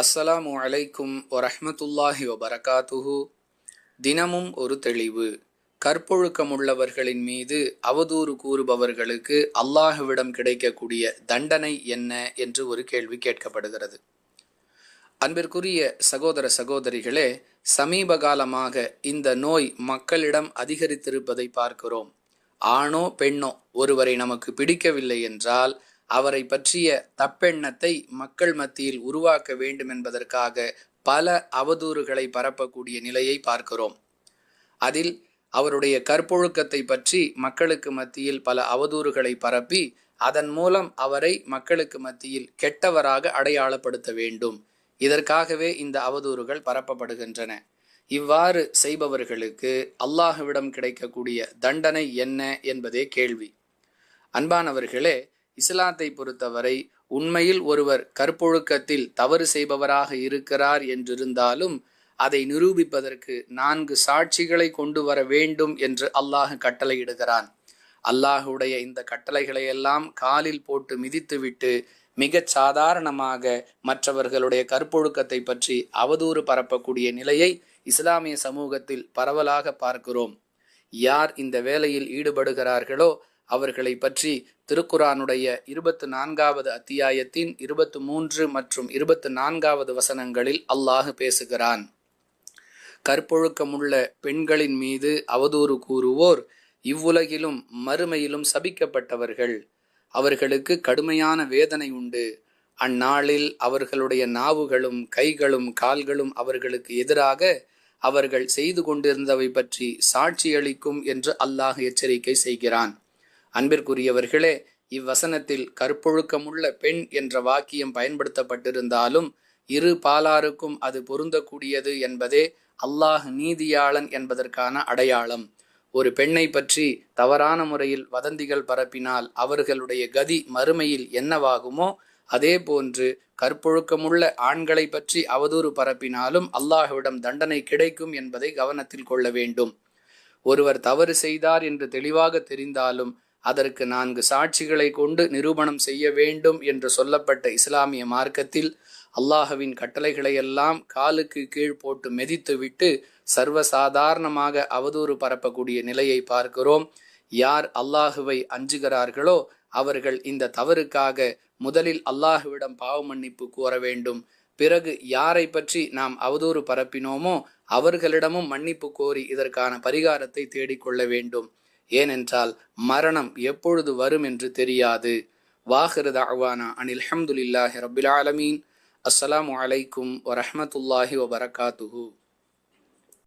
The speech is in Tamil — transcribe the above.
அஸ்ஸலாமு அலைக்கும் வரஹ்மத்துல்லாஹி வபரகாத்துஹு. தினமும் ஒரு தெளிவு. கற்பொழுக்கமுள்ளவர்களின் மீது அவதூறு கூறுபவர்களுக்கு அல்லாஹுவிடம் கிடைக்கக்கூடிய தண்டனை என்ன என்று ஒரு கேள்வி கேட்கப்படுகிறது. அன்பிற்குரிய சகோதர சகோதரிகளே சமீப காலமாக இந்த நோய் மக்களிடம் அதிகரித்திருப்பதை பார்க்கிறோம். ஆணோ பெண்ணோ ஒருவரை நமக்கு பிடிக்கவில்லை என்றால் அவரை பற்றிய தப்பெண்ணத்தை மக்கள் மத்தியில் உருவாக்க வேண்டும் என்பதற்காக பல அவதூறுகளை பரப்பக்கூடிய நிலையை பார்க்கிறோம். அதில் அவருடைய கற்பொழுக்கத்தை பற்றி மக்களுக்கு மத்தியில் பல அவதூறுகளை பரப்பி அதன் மூலம் அவரை மக்களுக்கு மத்தியில் கெட்டவராக அடையாளப்படுத்த வேண்டும். இதற்காகவே இந்த அவதூறுகள் பரப்பப்படுகின்றன. இவ்வாறு செய்பவர்களுக்கு அல்லாஹுவிடம் கிடைக்கக்கூடிய தண்டனை என்ன என்பதே கேள்வி. அன்பானவர்களே இஸ்லாத்தை பொறுத்தவரை உண்மையில் ஒருவர் கற்பொழுக்கத்தில் தவறு செய்பவராக இருக்கிறார் என்றிருந்தாலும் அதை நிரூபிப்பதற்கு நான்கு சாட்சிகளை கொண்டு வர வேண்டும் என்று அல்லாஹ் கட்டளையிடுகிறான். அல்லாஹுடைய இந்த கட்டளைகளை எல்லாம் காலில் போட்டு மிதித்துவிட்டு மிகச் சாதாரணமாக மற்றவர்களுடைய கற்பொழுக்கத்தை பற்றி அவதூறு பரப்பக்கூடிய நிலையை இஸ்லாமிய சமூகத்தில் பரவலாக பார்க்கிறோம். யார் இந்த வேலையில் ஈடுபடுகிறார்களோ அவர்களை பற்றி திருக்குரானுடைய இருபத்து நான்காவது அத்தியாயத்தின் இருபத்து மூன்று மற்றும் இருபத்து நான்காவது வசனங்களில் அல்லாஹ் பேசுகிறான். கற்பொழுக்கமுள்ள பெண்களின் மீது அவதூறு கூறுவோர் இவ்வுலகிலும் மறுமையிலும் சபிக்கப்பட்டவர்கள். அவர்களுக்கு கடுமையான வேதனை உண்டு. அந்நாளில் அவர்களுடைய நாவுகளும் கைகளும் கால்களும் அவர்களுக்கு எதிராக அவர்கள் செய்து கொண்டிருந்தவை பற்றி சாட்சியளிக்கும் என்று அல்லாஹ் எச்சரிக்கை செய்கிறான். அன்பிற்குரியவர்களே இவ்வசனத்தில் கற்பொழுக்கமுள்ள பெண் என்ற வாக்கியம் பயன்படுத்தப்பட்டிருந்தாலும் இரு பாலாருக்கும் அது பொருந்தக்கூடியது என்பதே அல்லாஹ் நீதியாளன் என்பதற்கான அடையாளம். ஒரு பெண்ணை பற்றி தவறான முறையில் வதந்திகள் பரப்பினால் அவர்களுடைய கதி மறுமையில் என்னவாகுமோ அதே போன்று கற்பொழுக்கமுள்ள ஆண்களை பற்றி அவதூறு பரப்பினாலும் அல்லாஹுவிடம் தண்டனை கிடைக்கும் என்பதை கவனத்தில் கொள்ள வேண்டும். ஒருவர் தவறு செய்தார் என்று தெளிவாக தெரிந்தாலும் அதற்கு நான்கு சாட்சிகளை கொண்டு நிரூபணம் செய்ய வேண்டும் என்று சொல்லப்பட்ட இஸ்லாமிய மார்க்கத்தில் அல்லாஹுவின் கட்டளைகளையெல்லாம் காலுக்கு கீழ் போட்டு மெதித்துவிட்டு சர்வசாதாரணமாக அவதூறு பரப்பக்கூடிய நிலையை பார்க்கிறோம். யார் அல்லாஹுவை அஞ்சுகிறார்களோ அவர்கள் இந்த தவறுக்காக முதலில் அல்லாஹுவிடம் பாவ மன்னிப்பு கோர வேண்டும். பிறகு யாரை பற்றி நாம் அவதூறு பரப்பினோமோ அவர்களிடமும் மன்னிப்பு கோரி இதற்கான பரிகாரத்தை தேடிக்கொள்ள வேண்டும். ஏனென்றால் மரணம் எப்பொழுது வரும் என்று தெரியாது. வாஹிருத அவானா அனில் அஹமதுல்லாஹி ரபில் ஆலமீன். அஸ்ஸலாமு அலைக்கும் வரஹமத்துல்லாஹி வபரகாத்துஹூ.